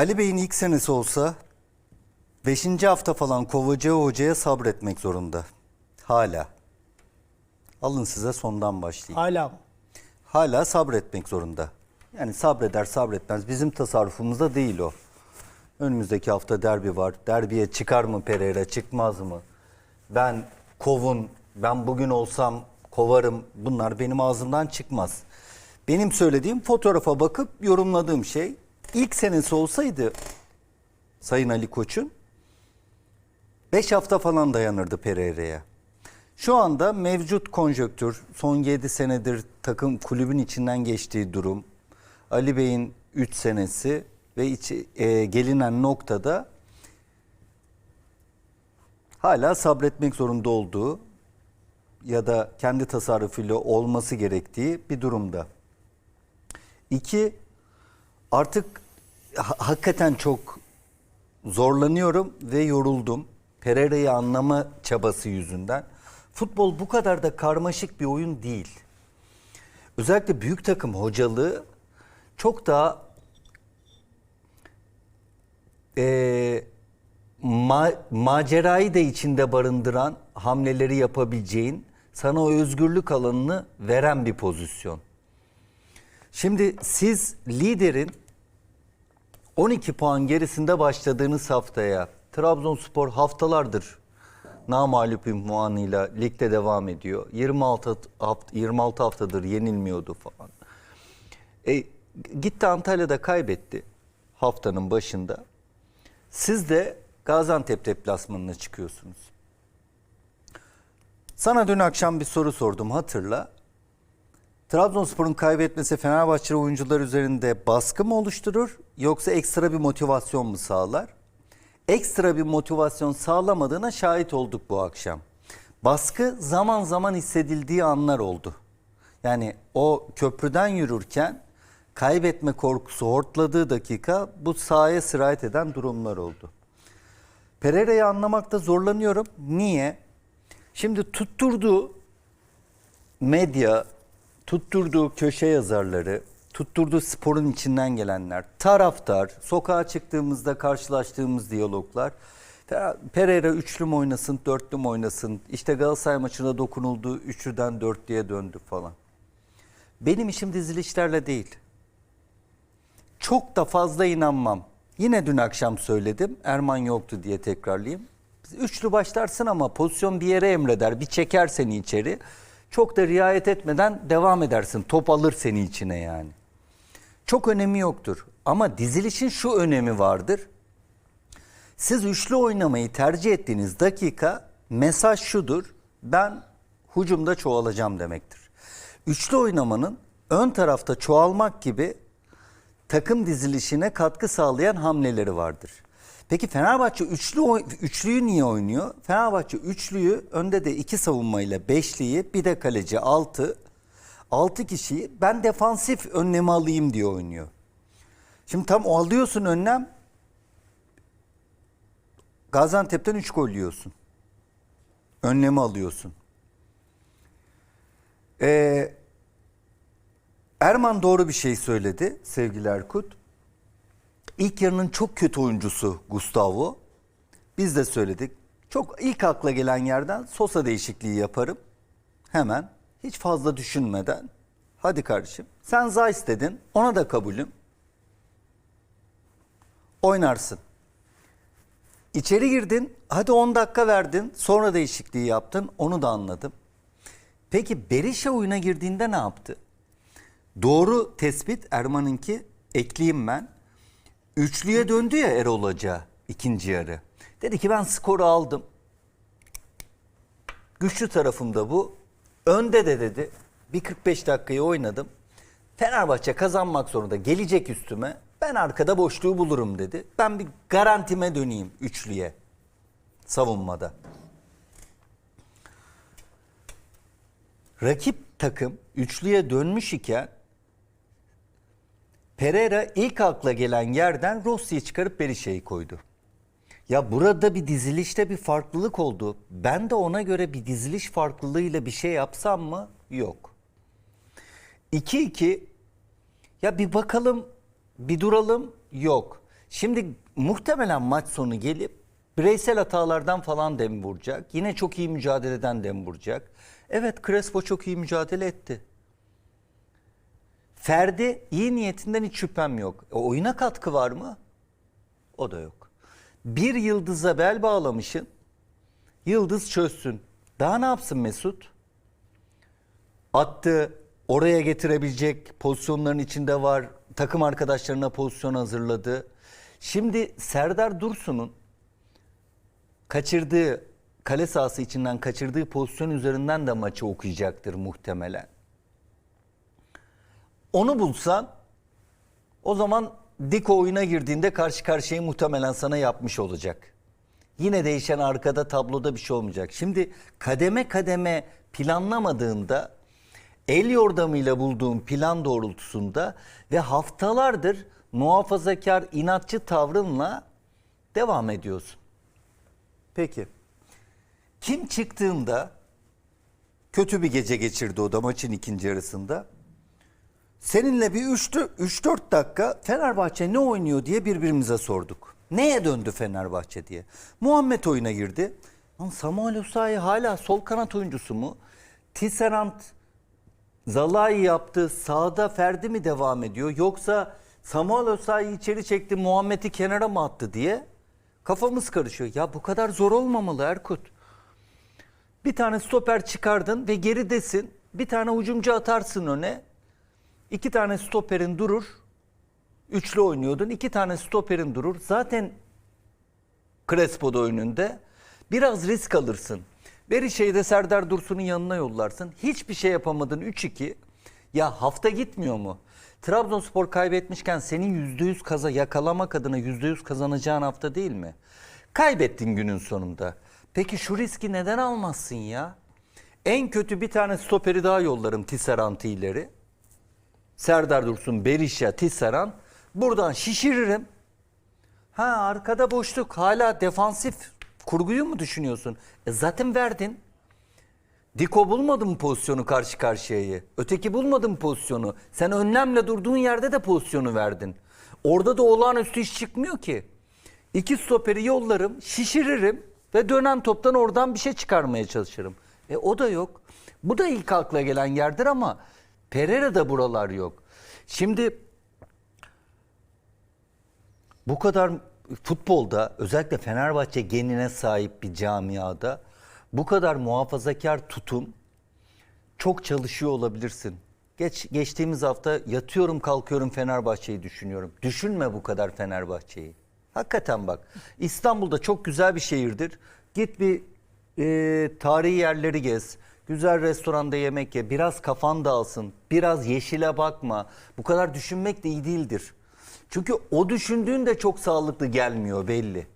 Ali Bey'in ilk senesi olsa 5. hafta falan kovacağı hocaya sabretmek zorunda. Hala. Alın size sondan başlayayım. Hala mı? Hala sabretmek zorunda. Yani sabreder sabretmez bizim tasarrufumuzda değil o. Önümüzdeki hafta derbi var. Derbiye çıkar mı Pereira çıkmaz mı? Ben kovun, ben bugün olsam kovarım. Bunlar benim ağzımdan çıkmaz. Benim söylediğim fotoğrafa bakıp yorumladığım şey ilk senesi olsaydı Sayın Ali Koç'un 5 hafta falan dayanırdı Pereira'ya. Şu anda mevcut konjöktür, son 7 senedir takım kulübün içinden geçtiği durum, Ali Bey'in 3 senesi ve içi, e, gelinen noktada hala sabretmek zorunda olduğu ya da kendi tasarrufuyla olması gerektiği bir durumda. İki, artık ha- hakikaten çok zorlanıyorum ve yoruldum. Pereira'yı anlama çabası yüzünden. Futbol bu kadar da karmaşık bir oyun değil. Özellikle büyük takım hocalığı çok daha eee, ma- macerayı da içinde barındıran hamleleri yapabileceğin, sana o özgürlük alanını veren bir pozisyon. Şimdi siz liderin 12 puan gerisinde başladığınız haftaya Trabzonspor haftalardır namalüp ünvanıyla ligde devam ediyor. 26 hafta, 26 haftadır yenilmiyordu falan. E, gitti Antalya'da kaybetti haftanın başında. Siz de Gaziantep deplasmanına çıkıyorsunuz. Sana dün akşam bir soru sordum hatırla. Trabzonspor'un kaybetmesi Fenerbahçe oyuncular üzerinde baskı mı oluşturur yoksa ekstra bir motivasyon mu sağlar? Ekstra bir motivasyon sağlamadığına şahit olduk bu akşam. Baskı zaman zaman hissedildiği anlar oldu. Yani o köprüden yürürken kaybetme korkusu hortladığı dakika bu sahaya sirayet eden durumlar oldu. Pereira'yı anlamakta zorlanıyorum. Niye? Şimdi tutturduğu medya, tutturduğu köşe yazarları, tutturduğu sporun içinden gelenler, taraftar, sokağa çıktığımızda karşılaştığımız diyaloglar. Pereira üçlü mü oynasın, dörtlü mü oynasın? İşte Galatasaray maçına dokunuldu, üçlüden dörtlüye döndü falan. Benim işim dizilişlerle değil. Çok da fazla inanmam. Yine dün akşam söyledim. Erman yoktu diye tekrarlayayım. Üçlü başlarsın ama pozisyon bir yere emreder. Bir çeker seni içeri. Çok da riayet etmeden devam edersin. Top alır seni içine yani. Çok önemi yoktur. Ama dizilişin şu önemi vardır. Siz üçlü oynamayı tercih ettiğiniz dakika mesaj şudur. Ben hucumda çoğalacağım demektir. Üçlü oynamanın ön tarafta çoğalmak gibi takım dizilişine katkı sağlayan hamleleri vardır. Peki Fenerbahçe üçlü üçlüyü niye oynuyor? Fenerbahçe üçlüyü önde de iki savunmayla beşliyi bir de kaleci altı. Altı kişiyi ben defansif önlemi alayım diye oynuyor. Şimdi tam alıyorsun önlem. Gaziantep'ten 3 gol yiyorsun. Önlemi alıyorsun. Ee, Erman doğru bir şey söyledi sevgili Erkut. İlk yarının çok kötü oyuncusu Gustavo. Biz de söyledik. Çok ilk akla gelen yerden Sosa değişikliği yaparım. Hemen hiç fazla düşünmeden. Hadi kardeşim sen Zeiss dedin ona da kabulüm. Oynarsın. İçeri girdin hadi 10 dakika verdin sonra değişikliği yaptın onu da anladım. Peki Berisha oyuna girdiğinde ne yaptı? Doğru tespit Erman'ınki ekleyeyim ben. Üçlüye döndü ya Erol Hoca ikinci yarı. Dedi ki ben skoru aldım. Güçlü tarafımda bu. Önde de dedi. Bir 45 dakikayı oynadım. Fenerbahçe kazanmak zorunda gelecek üstüme. Ben arkada boşluğu bulurum dedi. Ben bir garantime döneyim üçlüye savunmada. Rakip takım üçlüye dönmüş iken Pereira ilk akla gelen yerden Rossi'yi çıkarıp Berisha'yı koydu. Ya burada bir dizilişte bir farklılık oldu. Ben de ona göre bir diziliş farklılığıyla bir şey yapsam mı? Yok. 2-2 ya bir bakalım bir duralım yok. Şimdi muhtemelen maç sonu gelip bireysel hatalardan falan dem vuracak. Yine çok iyi mücadeleden dem vuracak. Evet Crespo çok iyi mücadele etti. Ferdi iyi niyetinden hiç şüphem yok. E, oyuna katkı var mı? O da yok. Bir yıldıza bel bağlamışın. Yıldız çözsün. Daha ne yapsın Mesut? Attı, oraya getirebilecek pozisyonların içinde var. Takım arkadaşlarına pozisyon hazırladı. Şimdi Serdar Dursun'un kaçırdığı kale sahası içinden kaçırdığı pozisyon üzerinden de maçı okuyacaktır muhtemelen. Onu bulsan o zaman dik oyuna girdiğinde karşı karşıyayı muhtemelen sana yapmış olacak. Yine değişen arkada tabloda bir şey olmayacak. Şimdi kademe kademe planlamadığında el yordamıyla bulduğun plan doğrultusunda ve haftalardır muhafazakar inatçı tavrınla devam ediyorsun. Peki. Kim çıktığında kötü bir gece geçirdi o da maçın ikinci yarısında. Seninle bir 3-4 dakika Fenerbahçe ne oynuyor diye birbirimize sorduk. Neye döndü Fenerbahçe diye. Muhammed oyuna girdi. Lan Samuel Osayi hala sol kanat oyuncusu mu? Tisserand Zalai yaptı. Sağda Ferdi mi devam ediyor? Yoksa Samuel Osayi içeri çekti Muhammed'i kenara mı attı diye kafamız karışıyor. Ya bu kadar zor olmamalı Erkut. Bir tane stoper çıkardın ve geridesin. Bir tane hücumcu atarsın öne. İki tane stoperin durur. Üçlü oynuyordun. İki tane stoperin durur. Zaten Crespo'da önünde. Biraz risk alırsın. Berişe'yi de Serdar Dursun'un yanına yollarsın. Hiçbir şey yapamadın 3-2. Ya hafta gitmiyor mu? Trabzonspor kaybetmişken senin %100 kaza yakalamak adına %100 kazanacağın hafta değil mi? Kaybettin günün sonunda. Peki şu riski neden almazsın ya? En kötü bir tane stoperi daha yollarım Tisserant'ı ileri. Serdar Dursun, Berisha, Tisseran. Buradan şişiririm. Ha arkada boşluk hala defansif kurguyu mu düşünüyorsun? E zaten verdin. Diko bulmadı mı pozisyonu karşı karşıyayı? Öteki bulmadı mı pozisyonu? Sen önlemle durduğun yerde de pozisyonu verdin. Orada da olağanüstü iş çıkmıyor ki. İki stoperi yollarım, şişiririm ve dönen toptan oradan bir şey çıkarmaya çalışırım. E o da yok. Bu da ilk akla gelen yerdir ama Pereira'da buralar yok. Şimdi bu kadar futbolda özellikle Fenerbahçe genine sahip bir camiada bu kadar muhafazakar tutum çok çalışıyor olabilirsin. Geç, geçtiğimiz hafta yatıyorum kalkıyorum Fenerbahçe'yi düşünüyorum. Düşünme bu kadar Fenerbahçe'yi. Hakikaten bak İstanbul'da çok güzel bir şehirdir. Git bir e, tarihi yerleri gez. Güzel restoranda yemek ye. Biraz kafan dağılsın. Biraz yeşile bakma. Bu kadar düşünmek de iyi değildir. Çünkü o düşündüğün de çok sağlıklı gelmiyor belli.